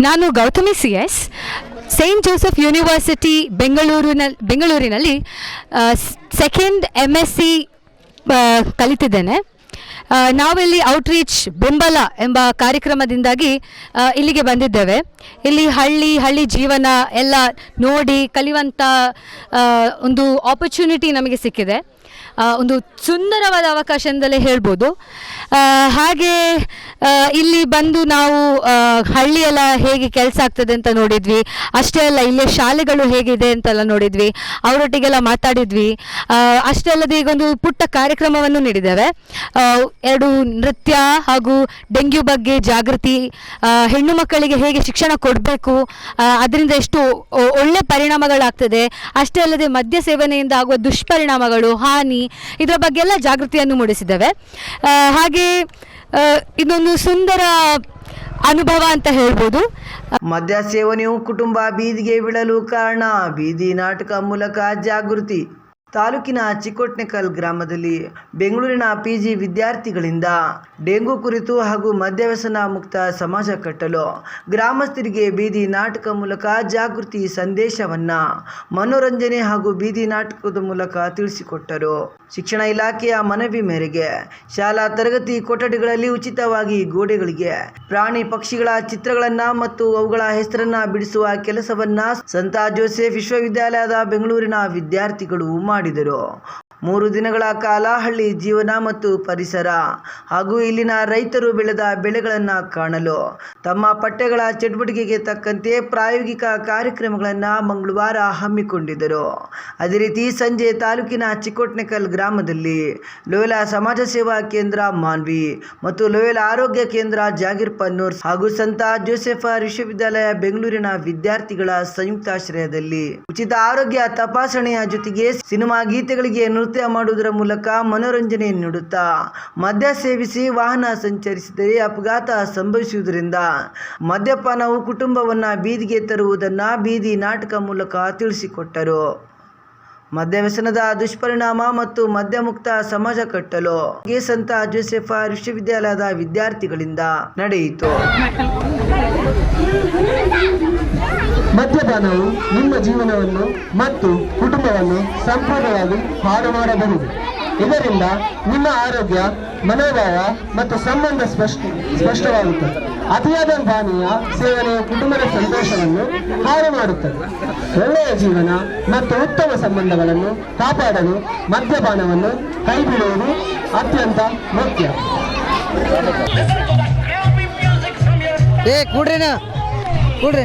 ನಾನು Gautami C S saint Joseph university ಬೆಂಗಳೂರಿನ ಬೆಂಗಳೂರಿನಲ್ಲಿ ಸೆಕೆಂಡ್ ಎಂ ಎಸ್ ಸಿ ಕಲಿತಿದ್ದೇನೆ. ನಾವಿಲ್ಲಿ ಔಟ್ರೀಚ್ ಬೆಂಬಲ ಎಂಬ ಕಾರ್ಯಕ್ರಮದಿಂದಾಗಿ ಇಲ್ಲಿಗೆ ಬಂದಿದ್ದೇವೆ. ಇಲ್ಲಿ ಹಳ್ಳಿ ಹಳ್ಳಿ ಜೀವನ ಎಲ್ಲ ನೋಡಿ ಕಲಿಯುವಂಥ ಒಂದು ಆಪರ್ಚುನಿಟಿ ನಮಗೆ ಸಿಕ್ಕಿದೆ. ಒಂದು ಸುಂದರವಾದ ಅವಕಾಶ ಎಂದಲೇ ಹೇಳ್ಬೋದು. ಹಾಗೆ ಇಲ್ಲಿ ಬಂದು ನಾವು ಹಳ್ಳಿಯೆಲ್ಲ ಹೇಗೆ ಕೆಲಸ ಆಗ್ತದೆ ಅಂತ ನೋಡಿದ್ವಿ. ಅಷ್ಟೇ ಅಲ್ಲ, ಇಲ್ಲೇ ಶಾಲೆಗಳು ಹೇಗಿದೆ ಅಂತೆಲ್ಲ ನೋಡಿದ್ವಿ. ಅವರೊಟ್ಟಿಗೆಲ್ಲ ಮಾತಾಡಿದ್ವಿ. ಅಷ್ಟೇ ಅಲ್ಲದೆ ಈಗ ಒಂದು ಪುಟ್ಟ ಕಾರ್ಯಕ್ರಮವನ್ನು ನೀಡಿದ್ದೇವೆ. ಎರಡು ನೃತ್ಯ ಹಾಗೂ ಡೆಂಗ್ಯೂ ಬಗ್ಗೆ ಜಾಗೃತಿ ಹೆಣ್ಣು ಮಕ್ಕಳಿಗೆ ಹೇಗೆ ಶಿಕ್ಷಣ ಕೊಡಬೇಕು ಅದರಿಂದ ಎಷ್ಟು ಒಳ್ಳೆಯ ಒಳ್ಳೆ ಪರಿಣಾಮಗಳಾಗ್ತದೆ, ಅಷ್ಟೇ ಅಲ್ಲದೆ ಮದ್ಯ ಸೇವನೆಯಿಂದ ಆಗುವ ದುಷ್ಪರಿಣಾಮಗಳು, ಹಾನಿ ಇದರ ಬಗ್ಗೆ ಎಲ್ಲ ಜಾಗೃತಿಯನ್ನು ಮೂಡಿಸಿದ್ದೇವೆ. ಹಾಗೆ ಇದೊಂದು ಸುಂದರ ಅನುಭವ ಅಂತ ಹೇಳ್ಬೋದು. ಮದ್ಯ ಸೇವನೆಯು ಕುಟುಂಬ ಬೀದಿಗೆ ಬೀಳಲು ಕಾರಣ, ಬೀದಿ ನಾಟಕ ಮೂಲಕ ಜಾಗೃತಿ. ತಾಲೂಕಿನ ಚಿಕ್ಕೋಟ್ನೆಕಲ್ ಗ್ರಾಮದಲ್ಲಿ ಬೆಂಗಳೂರಿನ ಪಿ ಜಿ ವಿದ್ಯಾರ್ಥಿಗಳಿಂದ ಡೆಂಗು ಕುರಿತು ಹಾಗೂ ಮದ್ಯವ್ಯಸನ ಮುಕ್ತ ಸಮಾಜ ಕಟ್ಟಲು ಗ್ರಾಮಸ್ಥರಿಗೆ ಬೀದಿ ನಾಟಕ ಮೂಲಕ ಜಾಗೃತಿ ಸಂದೇಶವನ್ನ ಮನೋರಂಜನೆ ಹಾಗೂ ಬೀದಿ ನಾಟಕದ ಮೂಲಕ ತಿಳಿಸಿಕೊಟ್ಟರು. ಶಿಕ್ಷಣ ಇಲಾಖೆಯ ಮನವಿ ಮೇರೆಗೆ ಶಾಲಾ ತರಗತಿ ಕೊಠಡಿಗಳಲ್ಲಿ ಉಚಿತವಾಗಿ ಗೋಡೆಗಳಿಗೆ ಪ್ರಾಣಿ ಪಕ್ಷಿಗಳ ಚಿತ್ರಗಳನ್ನ ಮತ್ತು ಅವುಗಳ ಹೆಸರನ್ನ ಬಿಡಿಸುವ ಕೆಲಸವನ್ನ ಸಂತ ಜೋಸೆಫ್ ವಿಶ್ವವಿದ್ಯಾಲಯದ ಬೆಂಗಳೂರಿನ ವಿದ್ಯಾರ್ಥಿಗಳು ಮಾಡಿದರು? ಮೂರು ದಿನಗಳ ಕಾಲ ಹಳ್ಳಿ ಜೀವನ ಮತ್ತು ಪರಿಸರ ಹಾಗೂ ಇಲ್ಲಿನ ರೈತರು ಬೆಳೆದ ಬೆಳೆಗಳನ್ನು ಕಾಣಲು. ತಮ್ಮ ಪಠ್ಯಗಳ ಚಟುವಟಿಕೆಗೆ ತಕ್ಕಂತೆ ಪ್ರಾಯೋಗಿಕ ಕಾರ್ಯಕ್ರಮಗಳನ್ನು ಮಂಗಳವಾರ ಹಮ್ಮಿಕೊಂಡಿದ್ದರು. ಅದೇ ರೀತಿ ಸಂಜೆ ತಾಲೂಕಿನ ಚಿಕ್ಕೋಟ್ನಕಲ್ ಗ್ರಾಮದಲ್ಲಿ ಲೋಯಲ ಸಮಾಜ ಸೇವಾ ಕೇಂದ್ರ ಮಾನ್ವಿ ಮತ್ತು ಲೋಯಲ ಆರೋಗ್ಯ ಕೇಂದ್ರ ಜಾಗೀರ್ ಪನ್ನೂರ್ ಹಾಗೂ ಸಂತ ಜೋಸೆಫ ವಿಶ್ವವಿದ್ಯಾಲಯ ಬೆಂಗಳೂರಿನ ವಿದ್ಯಾರ್ಥಿಗಳ ಸಂಯುಕ್ತಾಶ್ರಯದಲ್ಲಿ ಉಚಿತ ಆರೋಗ್ಯ ತಪಾಸಣೆಯ ಜೊತೆಗೆ ಸಿನಿಮಾ ಗೀತೆಗಳಿಗೆ ಮಾಡುವುದರ ಮೂಲಕ ಮನೋರಂಜನೆ ನೀಡುತ್ತಾ, ಮದ್ಯ ಸೇವಿಸಿ ವಾಹನ ಸಂಚರಿಸಿದರೆ ಅಪಘಾತ ಸಂಭವಿಸುವುದರಿಂದ ಮದ್ಯಪಾನವು ಕುಟುಂಬವನ್ನ ಬೀದಿಗೆ ತರುವುದನ್ನು ಬೀದಿ ನಾಟಕ ಮೂಲಕ ತಿಳಿಸಿಕೊಟ್ಟರು. ಮದ್ಯವ್ಯಸನದ ದುಷ್ಪರಿಣಾಮ ಮತ್ತು ಮದ್ಯಮುಕ್ತ ಸಮಾಜ ಕಟ್ಟಲು ಸಂತ ಜೋಸೆಫ ವಿಶ್ವವಿದ್ಯಾಲಯದ ವಿದ್ಯಾರ್ಥಿಗಳಿಂದ ನಡೆಯಿತು. ಮದ್ಯಪಾನವು ನಿಮ್ಮ ಜೀವನವನ್ನು ಮತ್ತು ಕುಟುಂಬವನ್ನು ಸಂಪೂರ್ಣವಾಗಿ ಹಾಳು ಮಾಡಬಹುದು. ಇದರಿಂದ ನಿಮ್ಮ ಆರೋಗ್ಯ, ಮನೋಭಾವ ಮತ್ತು ಸಂಬಂಧ ಸ್ಪಷ್ಟ ಸ್ಪಷ್ಟವಾಗುತ್ತದೆ ಅತಿಯಾದ ಪಾನೀಯ ಸೇವನೆಯ ಕುಟುಂಬದ ಸಂತೋಷವನ್ನು ಹಾಳು ಮಾಡುತ್ತದೆ. ಒಳ್ಳೆಯ ಜೀವನ ಮತ್ತು ಉತ್ತಮ ಸಂಬಂಧಗಳನ್ನು ಕಾಪಾಡಲು ಮದ್ಯಪಾನವನ್ನು ಕೈಬಿಡುವುದು ಅತ್ಯಂತ ಮುಖ್ಯ. ಏ, ಕೂಡ್ರಿನ, ಕೂಡ್ರಿ.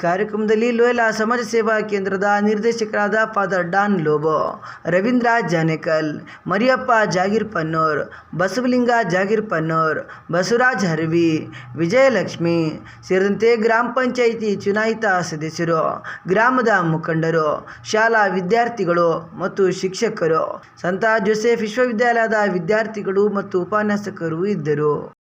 ಕಾರ್ಯಕ್ರಮದಲ್ಲಿ ಲೋಯಲಾ ಸಮಾಜ ಸೇವಾ ಕೇಂದ್ರದ ನಿರ್ದೇಶಕರಾದ father Don Lobo, Ravindra Janekal, Mariyappa Jagir Pannor, Basavalinga Jagir Pannor, Basavaraj Harvi, Vijayalakshmi ಸೇರಿದಂತೆ ಗ್ರಾಮ ಪಂಚಾಯಿತಿ ಚುನಾಯಿತ ಸದಸ್ಯರು, ಗ್ರಾಮದ ಮುಖಂಡರು, ಶಾಲಾ ವಿದ್ಯಾರ್ಥಿಗಳು ಮತ್ತು ಶಿಕ್ಷಕರು, ಸಂತ ಜೋಸೆಫ್ ವಿಶ್ವವಿದ್ಯಾಲಯದ ವಿದ್ಯಾರ್ಥಿಗಳು ಮತ್ತು ಉಪನ್ಯಾಸಕರು ಇದ್ದರು.